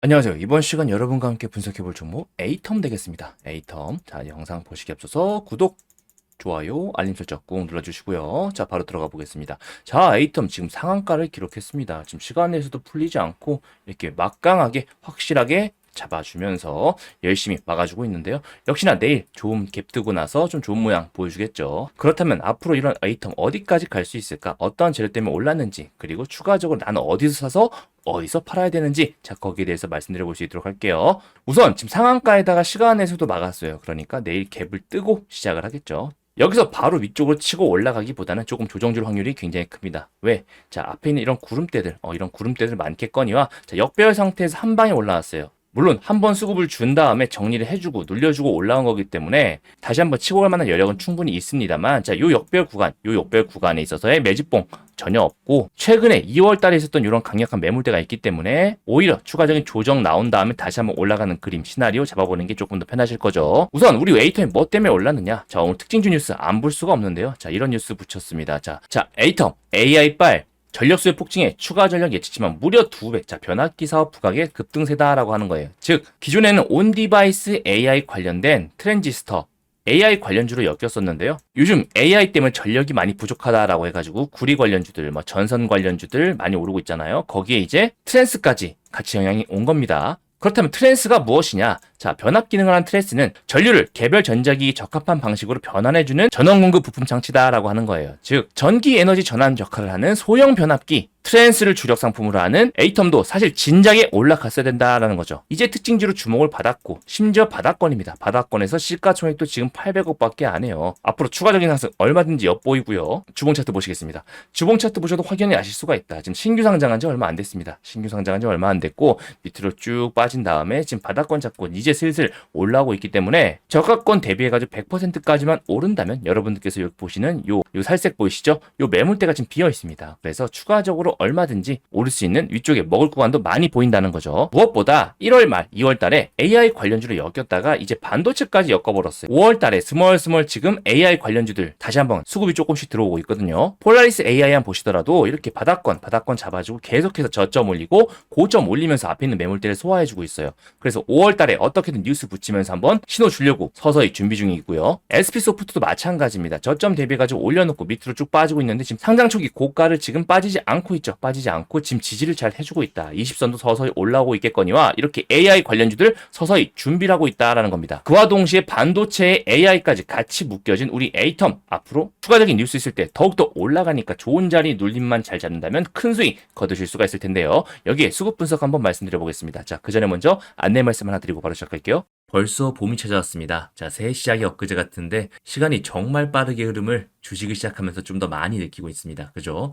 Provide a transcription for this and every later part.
안녕하세요. 이번 시간 여러분과 함께 분석해 볼 종목 에이텀 되겠습니다. 에이텀. 자, 영상 보시기 앞서서 구독, 좋아요, 알림 설정 꾹 눌러주시고요. 자, 바로 들어가 보겠습니다. 자, 에이텀 지금 상한가를 기록했습니다. 지금 시간 내에서도 풀리지 않고 이렇게 막강하게 확실하게 잡아주면서 열심히 막아주고 있는데요. 역시나 내일 좋은 갭 뜨고 나서 좀 좋은 모양 보여주겠죠. 그렇다면 앞으로 이런 에이텀 어디까지 갈 수 있을까? 어떠한 재료 때문에 올랐는지 그리고 추가적으로 나는 어디서 사서 어디서 팔아야 되는지 자 거기에 대해서 말씀드려 볼 수 있도록 할게요. 우선 지금 상한가에다가 시간에서도 막았어요. 그러니까 내일 갭을 뜨고 시작을 하겠죠. 여기서 바로 위쪽으로 치고 올라가기보다는 조금 조정줄 확률이 굉장히 큽니다. 왜? 자, 앞에 있는 이런 구름대들, 어, 이런 구름대들 많겠거니와 자, 역배열 상태에서 한 방에 올라왔어요. 물론 한 번 수급을 준 다음에 정리를 해주고 눌려주고 올라온 거기 때문에 다시 한번 치고 갈 만한 여력은 충분히 있습니다만 자, 요 역별 구간, 요 역별 구간에 있어서의 매집봉 전혀 없고 최근에 2월 달에 있었던 이런 강력한 매물대가 있기 때문에 오히려 추가적인 조정 나온 다음에 다시 한번 올라가는 그림 시나리오 잡아보는 게 조금 더 편하실 거죠. 우선 우리 웨이터이 뭐 때문에 올랐느냐? 자, 오늘 특징주 뉴스 안 볼 수가 없는데요. 자, 이런 뉴스 붙였습니다. 자, 자, 에이텀 AI 빨 전력수요 폭증에 추가 전력 예측치만 무려 2배. 자, 변압기 사업 부각의 급등세다라고 하는 거예요. 즉, 기존에는 온 디바이스 AI 관련된 트랜지스터 AI 관련주로 엮였었는데요. 요즘 AI 때문에 전력이 많이 부족하다라고 해가지고 구리 관련주들, 뭐 전선 관련주들 많이 오르고 있잖아요. 거기에 이제 트랜스까지 같이 영향이 온 겁니다. 그렇다면 트랜스가 무엇이냐? 자, 변압 기능을 한 트랜스는 전류를 개별 전자기기 적합한 방식으로 변환해주는 전원 공급 부품 장치다라고 하는 거예요. 즉, 전기 에너지 전환 역할을 하는 소형 변압기 트랜스를 주력 상품으로 하는 에이텀도 사실 진작에 올라갔어야 된다라는 거죠. 이제 특징지로 주목을 받았고 심지어 바닥권입니다. 바닥권에서 시가총액도 지금 800억밖에 안 해요. 앞으로 추가적인 상승 얼마든지 엿보이고요. 주봉 차트 보시겠습니다. 주봉 차트 보셔도 확연히 아실 수가 있다. 지금 신규 상장한 지 얼마 안 됐습니다. 신규 상장한 지 얼마 안 됐고 밑으로 쭉 빠진 다음에 지금 바닥권 잡고 이제 슬슬 올라오고 있기 때문에 저가권 대비해가지고 100%까지만 오른다면 여러분들께서 여기 보시는 요, 요 살색 보이시죠? 요 매물대가 지금 비어 있습니다. 그래서 추가적으로 얼마든지 오를 수 있는 위쪽에 먹을 구간도 많이 보인다는 거죠. 무엇보다 1월 말, 2월 달에 AI 관련주를 엮였다가 이제 반도체까지 엮어버렸어요. 5월 달에 스멀 스멀 지금 AI 관련주들 다시 한번 수급이 조금씩 들어오고 있거든요. 폴라리스 AI 한 보시더라도 이렇게 바닥권, 바닥권 잡아주고 계속해서 저점 올리고 고점 올리면서 앞에 있는 매물대를 소화해주고 있어요. 그래서 5월 달에 어떻게든 뉴스 붙이면서 한번 신호 주려고 서서히 준비 중이고요. SP 소프트도 마찬가지입니다. 저점 대비해가지고 올려놓고 밑으로 쭉 빠지고 있는데 지금 상장 초기 고가를 지금 빠지지 않고 있죠. 빠지지 않고 지금 지지를 잘 해주고 있다. 20선도 서서히 올라오고 있겠거니와 이렇게 AI 관련주들 서서히 준비를 하고 있다라는 겁니다. 그와 동시에 반도체의 AI까지 같이 묶여진 우리 에이텀 앞으로 추가적인 뉴스 있을 때 더욱더 올라가니까 좋은 자리 눌림만 잘 잡는다면 큰 수익 거두실 수가 있을 텐데요. 여기에 수급 분석 한번 말씀드려 보겠습니다. 자, 그 전에 먼저 안내 말씀 하나 드리고 바로 시작할게요. 벌써 봄이 찾아왔습니다. 자, 새해 시작이 엊그제 같은데 시간이 정말 빠르게 흐름을 주식을 시작하면서 좀 더 많이 느끼고 있습니다. 그죠?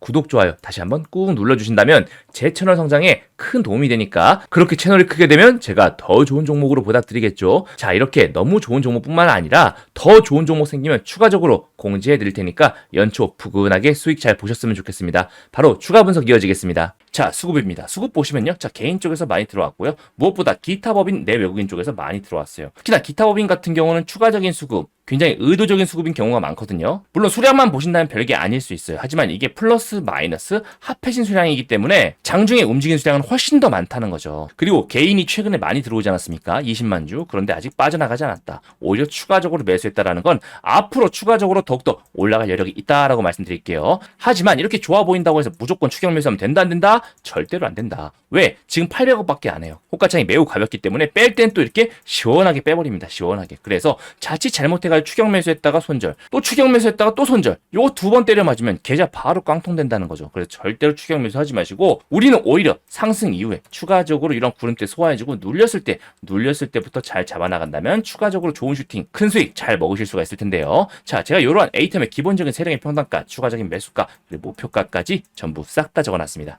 구독 좋아요 다시 한번 꾹 눌러주신다면 제 채널 성장에 큰 도움이 되니까 그렇게 채널이 크게 되면 제가 더 좋은 종목으로 보답드리겠죠. 자 이렇게 너무 좋은 종목뿐만 아니라 더 좋은 종목 생기면 추가적으로 공지해 드릴 테니까 연초 푸근하게 수익 잘 보셨으면 좋겠습니다. 바로 추가 분석 이어지겠습니다. 자 수급입니다. 수급 보시면요. 자 개인 쪽에서 많이 들어왔고요. 무엇보다 기타 법인 내 외국인 쪽에서 많이 들어왔어요. 특히나 기타 법인 같은 경우는 추가적인 수급 굉장히 의도적인 수급인 경우가 많거든요. 물론 수량만 보신다면 별게 아닐 수 있어요. 하지만 이게 플러스 마이너스 합해진 수량이기 때문에 장중에 움직인 수량은 훨씬 더 많다는 거죠. 그리고 개인이 최근에 많이 들어오지 않았습니까? 20만 주. 그런데 아직 빠져나가지 않았다. 오히려 추가적으로 매수했다라는 건 앞으로 추가적으로 더욱더 올라갈 여력이 있다라고 말씀드릴게요. 하지만 이렇게 좋아 보인다고 해서 무조건 추경 매수하면 된다 안 된다? 절대로 안 된다. 왜? 지금 800억밖에 안 해요. 호가창이 매우 가볍기 때문에 뺄 땐 또 이렇게 시원하게 빼버립니다. 시원하게. 그래서 자칫 잘못해가 지고 추경 매수했다가 손절, 또 추경 매수했다가 또 손절. 요거 두 번 때려 맞으면 계좌 바로 깡통된다는 거죠. 그래서 절대로 추경 매수하지 마시고 우리는 오히려 상승 이후에 추가적으로 이런 구름대 소화해주고 눌렸을 때, 눌렸을 때부터 잘 잡아나간다면 추가적으로 좋은 슈팅, 큰 수익 잘 먹으실 수가 있을 텐데요. 자, 제가 이러한 에이템의 기본적인 세력의 평단가, 추가적인 매수가, 그리고 목표가까지 전부 싹 다 적어놨습니다.